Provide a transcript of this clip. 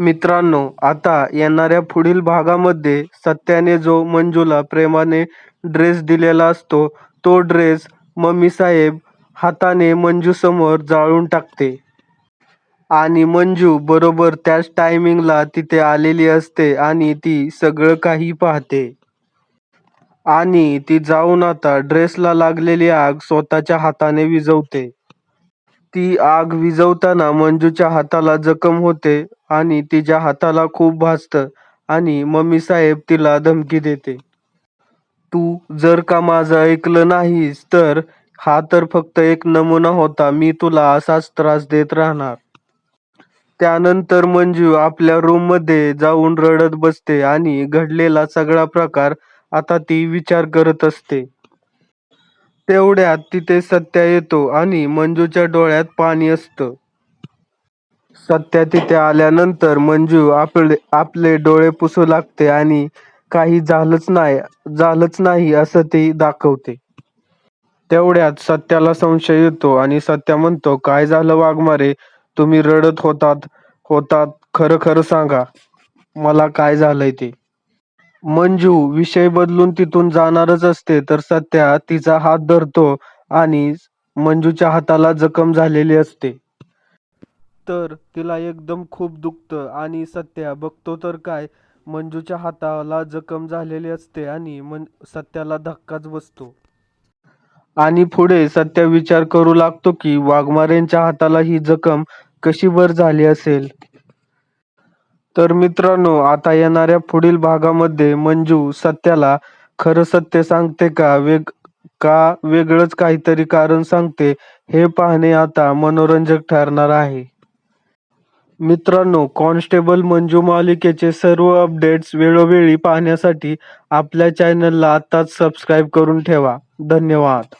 मित्रांनो आता येणाऱ्या पुढील भागामध्ये सत्याने जो मंजूला प्रेमाने ड्रेस दिलेला असतो तो ड्रेस मम्मीसाहेब हाताने मंजूसमोर जाळून टाकते. आणि मंजू बरोबर त्याच टायमिंगला तिथे आलेली असते आणि ती सगळं काही पाहते. आणि ती जाऊन आता ड्रेसला लागलेली आग स्वतःच्या हाताने विझवते. ती आग विझवताना मंजूच्या हाताला जखम होते आणि तिच्या हाताला खूप भाजतं आणि मम्मीसाहेब तिला धमकी देते. तू जर का माझं ऐकलं नाहीस तर हा तर फक्त एक नमुना होता. मी तुला असाच त्रास देत राहणार. त्यानंतर मंजू आपल्या रूममध्ये जाऊन रडत बसते आणि घडलेला सगळा प्रकार आता ती विचार करत असते. तेवढ्यात तिथे सत्या येतो आणि मंजूच्या डोळ्यात पाणी असतं. सत्या तिथे आल्यानंतर मंजू आपले आपले डोळे पुसू लागते आणि काही झालंच नाही झालंच नाही असं ती दाखवते. तेवढ्यात सत्याला संशय येतो आणि सत्या म्हणतो काय झालं वाघमारे? तुम्ही रडत होतात होतात. खरं खरं सांगा. मला काय झालंय ते? मंजू विषय बदलून तिथून जाणारच असते तर सत्या तिचा हात धरतो आणि मंजूच्या हाताला जखम झालेली असते. तर तिला एकदम खूप दुखतं आणि सत्या बघतो तर काय मंजूच्या हाताला जखम झालेली असते आणि मन सत्याला धक्काच बसतो. आणि पुढे सत्या विचार करू लागतो की वाघमारेंच्या हाताला ही जखम कशी बर झाली असेल? तर मित्रांनो आता येणाऱ्या पुढील भागामध्ये मंजू सत्याला खरं सत्य सांगते का वेग का वेगळंच काहीतरी कारण सांगते हे पाहणे आता मनोरंजक ठरणार आहे. मित्रांनो कॉन्स्टेबल मंजू मालिकेचे सर्व अपडेट्स वेळोवेळी पाहण्यासाठी आपल्या चॅनलला आत्ताच सबस्क्राईब करून ठेवा. धन्यवाद.